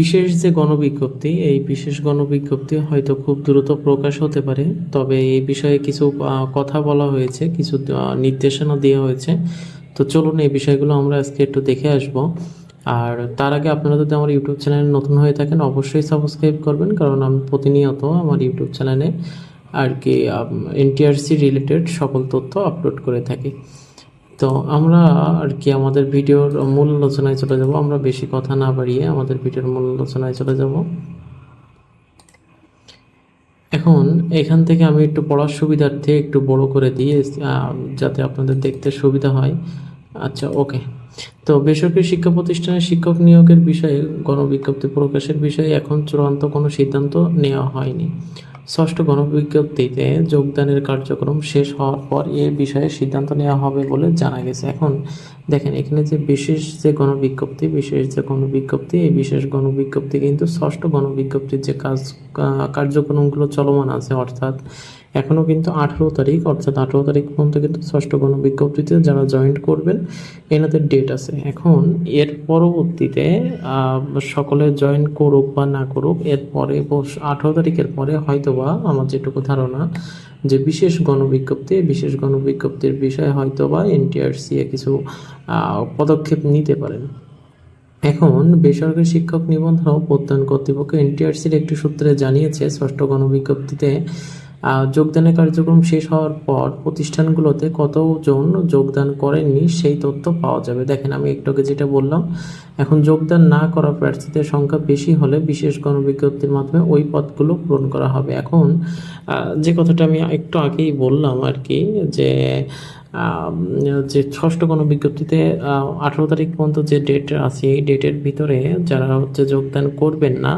বিশেষ যে গণবিজ্ঞপ্তি, এই বিশেষ গণবিজ্ঞপ্তি হয়তো খুব দ্রুত প্রকাশ হতে পারে, তবে এই বিষয়ে কিছু কথা বলা হয়েছে, কিছু নির্দেশনা দেওয়া হয়েছে। তো চলুন এই বিষয়গুলো আমরা আজকে একটু দেখে আসব। আর তার আগে আপনারা যদি আমার ইউটিউব চ্যানেলে নতুন হয়ে থাকেন, অবশ্যই সাবস্ক্রাইব করবেন, কারণ আমি প্রতিনিয়ত আমার ইউটিউব চ্যানেলে আর কি এনটিআরসি রিলেটেড সকল তথ্য আপলোড করে থাকি। তো আমরা আর কি আমাদের ভিডিওর মূল আলোচনায় চলে যাব। আমরা বেশি কথা না বাড়িয়ে আমাদের ভিডিওর মূল আলোচনায় চলে যাব। এখন এখান থেকে আমি একটু পড়ার সুবিধার্থে একটু বড় করে দিয়ে যাতে আপনাদের দেখতে সুবিধা হয়। আচ্ছা ওকে। তো বেসরকারি শিক্ষা প্রতিষ্ঠানে শিক্ষক নিয়োগের বিষয়ে গণবিজ্ঞপ্তি প্রকাশের বিষয়ে এখন চূড়ান্ত কোনো সিদ্ধান্ত নেওয়া হয়নি। ষষ্ঠ গণবিজ্ঞপ্তিতে যোগদানের কার্যক্রম শেষ হওয়ার পর এ বিষয়ে সিদ্ধান্ত নেওয়া হবে বলে জানা গেছে। এখন দেখেন, এখানে যে বিশেষ যে গণবিজ্ঞপ্তি, বিশেষ যে গণবিজ্ঞপ্তি, এই বিশেষ গণবিজ্ঞপ্তি কিন্তু ষষ্ঠ গণবিজ্ঞপ্তির যে কাজ কার্যক্রমগুলো চলমান আছে, অর্থাৎ এখনও কিন্তু আঠেরো তারিখ, অর্থাৎ আঠেরো তারিখ পর্যন্ত কিন্তু ষষ্ঠ গণবিজ্ঞপ্তিতে যারা জয়েন্ট করবেন, এনাদের ডেট আছে। এখন এর পরবর্তীতে সকলে জয়েন করুক বা না করুক এরপরে আঠেরো তারিখের পরে হয়তোবা আমার যেটুকু ধারণা, যে বিশেষ গণবিজ্ঞপ্তি, বিশেষ গণবিজ্ঞপ্তির বিষয়ে হয়তোবা এনটিআরসি কিছু পদক্ষেপ নিতে পারেন। এখন বেসরকারি শিক্ষক নিবন্ধন প্রত্যয়ন কর্তৃপক্ষ এনটিআরসির একটি সূত্রে জানিয়েছে, ষষ্ঠ গণবিজ্ঞপ্তিতে যোগদানের কার্যক্রম শেষ হওয়ার পর প্রতিষ্ঠানগুলোতে কতজন যোগদান করেননি সেই তথ্য পাওয়া যাবে। দেখেন, আমি একটু আগে যেটা বললাম, এখন যোগদান না করা প্রার্থীদের সংখ্যা বেশি হলে বিশেষ গণবিজ্ঞপ্তির মাধ্যমে ওই পদগুলো পূরণ করা হবে। এখন যে কথাটা আমি একটু আগেই বললাম আর কি, যে যে ষষ্ঠ কোনো বিজ্ঞপ্তিতে আঠারো তারিখ পর্যন্ত যে ডেট আছে, এই ডেটের ভিতরে যারা হচ্ছে যোগদান করবেন না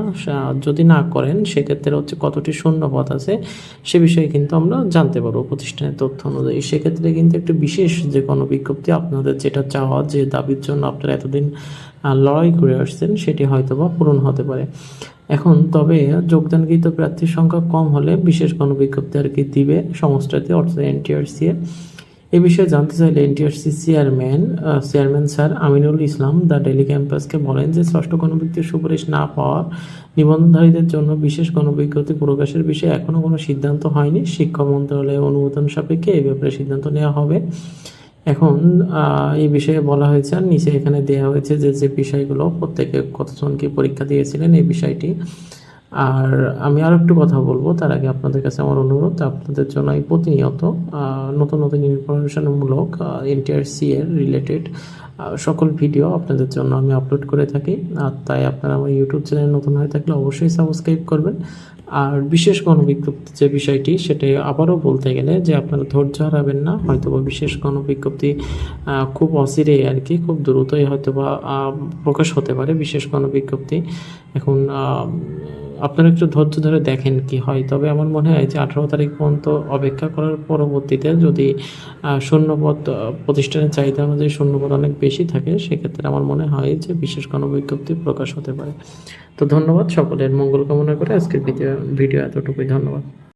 যদি না করেন, সেক্ষেত্রে হচ্ছে কতটি শূন্য পদ আছে, সে বিষয়ে কিন্তু আমরা জানতে পারব প্রতিষ্ঠানের তথ্য অনুযায়ী। সেক্ষেত্রে কিন্তু একটু বিশেষ যে কোনো বিজ্ঞপ্তি আপনাদের যেটা চাওয়া, যে দাবির জন্য আপনারা এতদিন লড়াই করে আসছেন, সেটি হয়তোবা পূরণ হতে পারে। এখন তবে যোগদানকৃত প্রার্থীর সংখ্যা কম হলে বিশেষ কোনো বিজ্ঞপ্তি আর কি দিবে সংস্থাটি অর্থাৎ এনটিআরসি এ বিষয়ে জানতে চাইলে NTRC chairman chairman sir Aminul Islam the daily ক্যাম্পাসকে বলেন যে, ষষ্ঠ গণবিজ্ঞপ্তির সুপারিশ না পাওয়া নিবন্ধনধারীদের জন্য বিশেষ গণবিজ্ঞপ্তি প্রকাশের বিষয়ে এখনও কোনো সিদ্ধান্ত হয়নি। শিক্ষা মন্ত্রণালয়ের অনুমোদন সাপেক্ষে এই ব্যাপারে সিদ্ধান্ত নেওয়া হবে। এখন এই বিষয়ে বলা হয়েছে আর নিচে এখানে দেওয়া হয়েছে যে যে বিষয়গুলো প্রত্যেকে কতজনকে পরীক্ষা দিয়েছিলেন, এই বিষয়টি আর আমি আরও একটু কথা বলব। তার আগে আপনাদের কাছে আমার অনুরোধ, আপনাদের জন্য আমি প্রতিনিয়ত নতুন নতুন ইনফরমেশনমূলক এনটিআরসি এর রিলেটেড সকল ভিডিও আপনাদের জন্য আমি আপলোড করে থাকি। আর তাই আপনারা আমার ইউটিউব চ্যানেল নতুন হয়ে থাকলে অবশ্যই সাবস্ক্রাইব করবেন। আর বিশেষ গণবিজ্ঞপ্তি যে বিষয়টি, সেটা আবারও বলতে গেলে যে আপনারা ধৈর্য হারাবেন না। হয়তোবা বিশেষ গণবিজ্ঞপ্তি খুব অচিরেই আর কি, খুব দ্রুতই হয়তোবা প্রকাশ হতে পারে বিশেষ গণবিজ্ঞপ্তি এখন আপনারা একটু ধৈর্য ধরে দেখেন কি হয়। তবে আমার মনে হয় যে আঠারো তারিখ পর্যন্ত অপেক্ষা করার পরবর্তীতে যদি শূন্যপদ প্রতিষ্ঠানের চাহিদা অনুযায়ী শূন্যপদ অনেক বেশি থাকে, সেক্ষেত্রে আমার মনে হয় যে বিশেষ কোনো বিজ্ঞপ্তি প্রকাশ হতে পারে। তো ধন্যবাদ সকলের। মঙ্গল কামনা করে আজকের ভিডিও ভিডিও এতটুকুই। ধন্যবাদ।